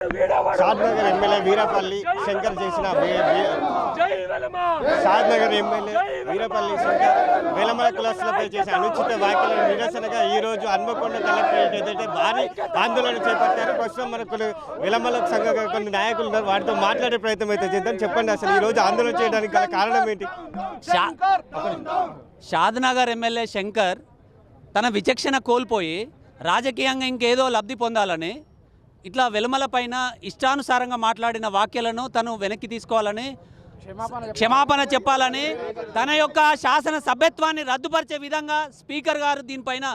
షాద్ Nagar MLA Veerapalli Shankar చేసిన వే- వే- షాద్ నగర్ ఎమ్మెల్యే వీరపల్లి శంకర్ వెలమల కులస్తులపై చేసిన అనుచిత వ్యాఖ్యలను నిరసనగా ఈ రోజు హన్మకొండ కలెక్టరేట్ ఏదైతే భారీ ఆందోళన చేపట్టారు ప్రస్తుతం మనకు వెలమల సంఘ కొన్ని నాయకులు ఉన్నారు. వారితో మాట్లాడే ప్రయత్నం అయితే చేద్దాం. చెప్పండి అసలు ఈ రోజు ఆందోళన చేయడానికి గల కారణం ఏంటి? షా షాద్నగర్ ఎమ్మెల్యే శంకర్ తన విచక్షణ కోల్పోయి రాజకీయంగా ఇంకేదో లబ్ధి పొందాలని ఇట్లా వెలుమల పైన ఇష్టానుసారంగా మాట్లాడిన వాక్యాలను తను వెనక్కి తీసుకోవాలని క్షమాపణ చెప్పాలని తన యొక్క శాసన సభ్యత్వాన్ని రద్దుపరిచే విధంగా స్పీకర్ గారు దీనిపైన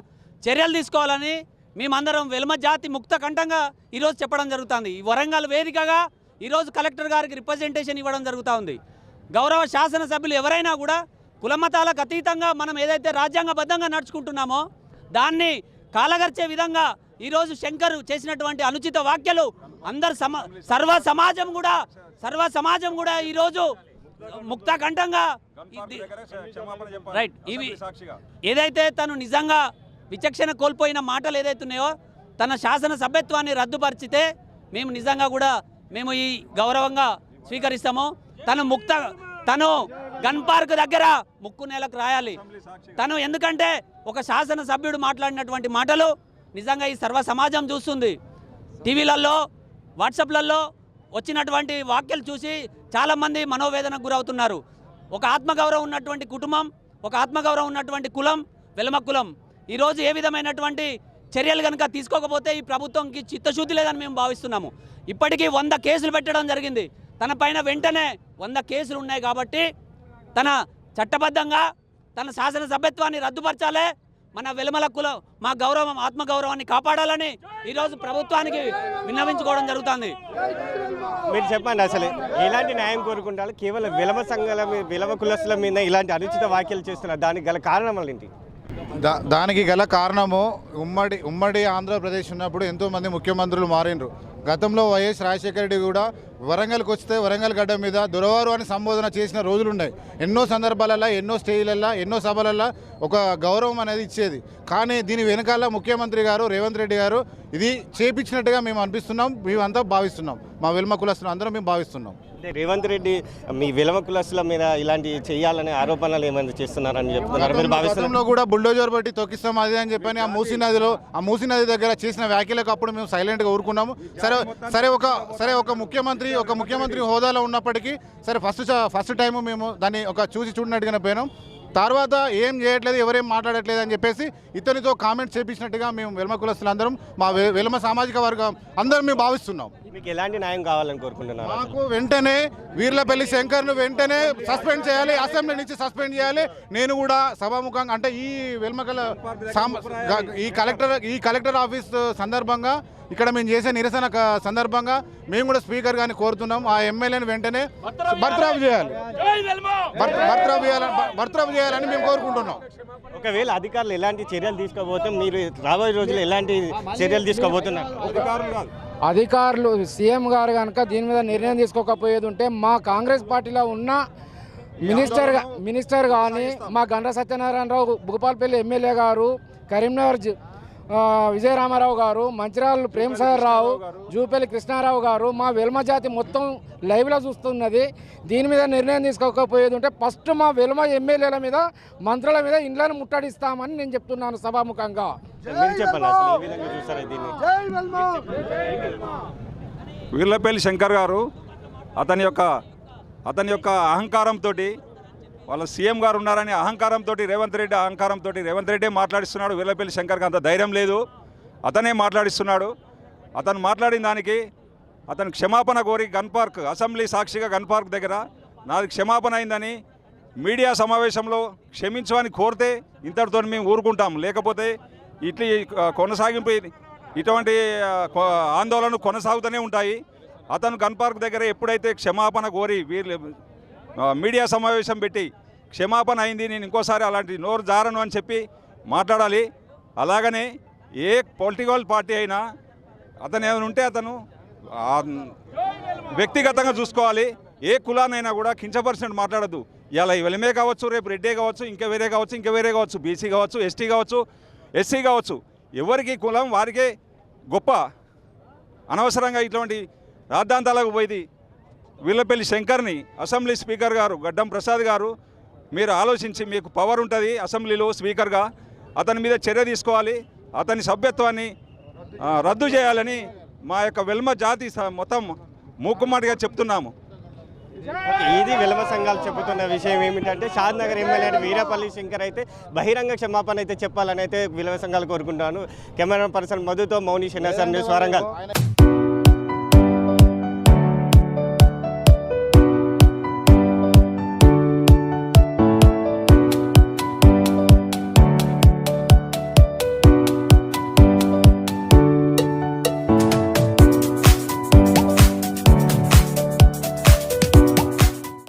చర్యలు తీసుకోవాలని మేమందరం వెలుమ జాతి ముక్త కంఠంగా ఈరోజు చెప్పడం జరుగుతుంది. ఈ వరంగల్ వేదికగా ఈరోజు కలెక్టర్ గారికి రిప్రజెంటేషన్ ఇవ్వడం జరుగుతూ ఉంది. గౌరవ శాసనసభ్యులు ఎవరైనా కూడా కులమతాలకు అతీతంగా మనం ఏదైతే రాజ్యాంగబద్ధంగా నడుచుకుంటున్నామో దాన్ని కాలగర్చే విధంగా ఈరోజు శంకర్ చేసినటువంటి అనుచిత వ్యాఖ్యలు అందరు సమ సర్వ సమాజం కూడా సర్వ సమాజం కూడా ఈరోజు ముక్తకంఠంగా రైట్ ఇవి ఏదైతే తను నిజంగా విచక్షణ కోల్పోయిన మాటలు ఏదైతున్నాయో తన శాసన సభ్యత్వాన్ని రద్దుపరిచితే మేము నిజంగా కూడా మేము ఈ గౌరవంగా స్వీకరిస్తాము. తను ముక్త తను గన్ పార్క్ దగ్గర ముక్కు నేలకు రాయాలి. తను ఎందుకంటే ఒక శాసన సభ్యుడు మాట్లాడినటువంటి మాటలు నిజంగా ఈ సర్వ సమాజం చూస్తుంది. టీవీలలో వాట్సాప్లలో వచ్చినటువంటి వాక్యాలు చూసి చాలామంది మనోవేదనకు గురవుతున్నారు. ఒక ఆత్మగౌరవం ఉన్నటువంటి కుటుంబం ఒక ఆత్మగౌరవం ఉన్నటువంటి కులం వెలమ కులం. ఈరోజు ఏ విధమైనటువంటి చర్యలు కనుక తీసుకోకపోతే ఈ ప్రభుత్వంకి చిత్తశుద్ధి లేదని మేము భావిస్తున్నాము. ఇప్పటికీ వంద కేసులు పెట్టడం జరిగింది. తన పైన వెంటనే వంద కేసులు ఉన్నాయి కాబట్టి తన చట్టబద్ధంగా తన శాసన సభ్యత్వాన్ని రద్దుపరచాలే మన వెలుమల కులం మా గౌరవం ఆత్మగౌరవాన్ని కాపాడాలని ఈరోజు ప్రభుత్వానికి విన్నవించుకోవడం జరుగుతుంది. మీరు చెప్పండి అసలు ఎలాంటి న్యాయం కోరుకుంటారు? కేవలం విలమ సంఘాల మీద విలమ కులస్తుల మీద ఇలాంటి అనుచిత వ్యాఖ్యలు చేస్తున్నారు. దానికి గల కారణం ఏంటి? దా దానికి గల కారణము ఉమ్మడి ఉమ్మడి ఆంధ్రప్రదేశ్ ఉన్నప్పుడు ఎంతోమంది ముఖ్యమంత్రులు మారిండ్రు. గతంలో వైఎస్ రాజశేఖర రెడ్డి కూడా వరంగల్కి వస్తే వరంగల్ గడ్డ మీద దొరవారు అని సంబోధన చేసిన రోజులు ఉన్నాయి. ఎన్నో సందర్భాలలో ఎన్నో స్టేజ్లల్లో ఎన్నో సభలల్లో ఒక గౌరవం అనేది ఇచ్చేది. కానీ దీని వెనకాల ముఖ్యమంత్రి గారు రేవంత్ రెడ్డి గారు ఇది చేపించినట్టుగా మేము అనిపిస్తున్నాం మేమంతా భావిస్తున్నాం. మా వెల్మ కులస్తులు అందరం మేము భావిస్తున్నాం. రేవంత్ రెడ్డి మీ విలమ కులస్తుల మీద ఇలాంటి చేయాలనే ఆరోపణలు ఏమైనా చేస్తున్నారని చెప్తున్నారు. మీరు భావిస్తున్నారు గతంలో కూడా బుల్డోజర్ బట్టి తొక్కిస్తాం అది అని చెప్పని ఆ మూసీ నదిలో ఆ మూసీ నది దగ్గర చేసిన వ్యాఖ్యలకు అప్పుడు మేము సైలెంట్గా ఊరుకున్నాము. సరే సరే ఒక సరే ఒక ముఖ్యమంత్రి ఒక ముఖ్యమంత్రి హోదాలో ఉన్నప్పటికీ సరే ఫస్ట్ ఫస్ట్ టైం మేము దాన్ని ఒక చూసి చూడనట్టుగానే పోయినాం. తర్వాత ఏం చేయట్లేదు ఎవరేం మాట్లాడట్లేదు అని చెప్పేసి ఇతనితో కామెంట్ చేపించినట్టుగా మేము వెల్మ కులస్తులందరం మా వెల్మ సామాజిక వర్గం అందరం మేము భావిస్తున్నాం. మీకు ఎలాంటి న్యాయం కావాలని కోరుకుంటున్నారు మాకు వెంటనే వీర్లపల్లి శంకర్ను వెంటనే సస్పెండ్ చేయాలి అసెంబ్లీ నుంచి సస్పెండ్ చేయాలి. నేను కూడా సభాముఖంగా అంటే ఈ వెల్మకల ఈ కలెక్టర్ ఈ కలెక్టర్ ఆఫీస్ సందర్భంగా ఇక్కడ మేము చేసే నిరసన సందర్భంగా మేము కూడా స్పీకర్ గారిని కోరుతున్నాం. ఆ ఎమ్మెల్యేని వెంటనే బర్తరాఫ్ చేయాలి. బర్తరాఫ్ చేయాలని బర్తరాఫ్ చేయాలని మేము కోరుకుంటున్నాం. ఒకవేళ అధికారులు ఎలాంటి చర్యలు తీసుకోబోతే మీరు రాబోయే రోజుల్లో ఎలాంటి చర్యలు తీసుకోబోతున్నారు? అధికారులు సీఎం గారు కనుక దీని మీద నిర్ణయం తీసుకోకపోయేది ఉంటే మా కాంగ్రెస్ పార్టీలో ఉన్న మినిస్టర్ గా- మినిస్టర్ కానీ మా గండ్ర సత్యనారాయణరావు భూపాలపల్లి ఎమ్మెల్యే గారు కరీంనగర్ విజయరామారావు గారు మంచిర్యాల ప్రేమసాగర్ రావు జూపల్లి కృష్ణారావు గారు మా వెల్మ జాతి మొత్తం లైవ్లో చూస్తున్నది. దీని మీద నిర్ణయం తీసుకోకపోయేది ఉంటే ఫస్ట్ మా వెల్మ ఎమ్మెల్యేల మీద మంత్రుల మీద ఇండ్లను ముట్టడిస్తామని నేను చెప్తున్నాను సభాముఖంగా. వీర్లపల్లి శంకర్ గారు అతని యొక్క అతని యొక్క అహంకారంతో వాళ్ళ సీఎం గారు ఉన్నారని అహంకారంతో రేవంత్ రెడ్డి అహంకారంతో రేవంత్ రెడ్డే మాట్లాడిస్తున్నాడు. వీళ్ళపల్లి శంకర్కి అంత ధైర్యం లేదు. అతనే మాట్లాడిస్తున్నాడు. అతను మాట్లాడిన దానికి అతను క్షమాపణ కోరి గన్ పార్క్ అసెంబ్లీ సాక్షిగా గన్ పార్క్ దగ్గర నాది క్షమాపణ అయిందని మీడియా సమావేశంలో క్షమించమని కోరితే ఇంతటితో మేము ఊరుకుంటాం. లేకపోతే ఇట్లా కొనసాగింపు ఇటువంటి కొ- ఆందోళనలు కొనసాగుతూనే ఉంటాయి. అతను గన్ పార్క్ దగ్గర ఎప్పుడైతే క్షమాపణ కోరి వీళ్ళు మీడియా సమావేశం పెట్టి క్షమాపణ అయింది నేను ఇంకోసారి అలాంటి నోరు జారను అని చెప్పి మాట్లాడాలి. అలాగనే ఏ పొలిటికల్ పార్టీ అయినా అతను ఏమైనా ఉంటే అతను వ్యక్తిగతంగా చూసుకోవాలి. ఏ కులానైనా కూడా కించపరిచినట్టు మాట్లాడద్దు. ఇలా వెలమే కావచ్చు రేపు రెడ్డే కావచ్చు ఇంకా వేరే కావచ్చు ఇంకా వేరే కావచ్చు బీసీ కావచ్చు ఎస్టీ కావచ్చు ఎస్సీ కావచ్చు ఎవరికి కులం వారికే గొప్ప అనవసరంగా ఇటువంటి రాద్ధాంతాలకు పోయింది వీళ్ళపల్లి శంకర్ని అసెంబ్లీ స్పీకర్ గారు గడ్డం ప్రసాద్ గారు మీరు ఆలోచించి మీకు పవర్ ఉంటుంది అసెంబ్లీలో స్పీకర్గా. అతని మీద చర్య తీసుకోవాలి. అతని సభ్యత్వాన్ని రద్దు చేయాలని మా యొక్క వెల్మ జాతి మొత్తం మూకుమాటిగా చెప్తున్నాము. ఇది విలమ సంఘాలు చెబుతున్న విషయం ఏమిటంటే షాద్ నగర్ ఎమ్మెల్యే వీరపల్లి శంకర్ అయితే బహిరంగ క్షమాపణ అయితే చెప్పాలని అయితే విలవ సంఘాలు కోరుకుంటాను. కెమెరా పర్సన్ మధుతో మౌని శనాసన్ న్యూస్ వరంగల్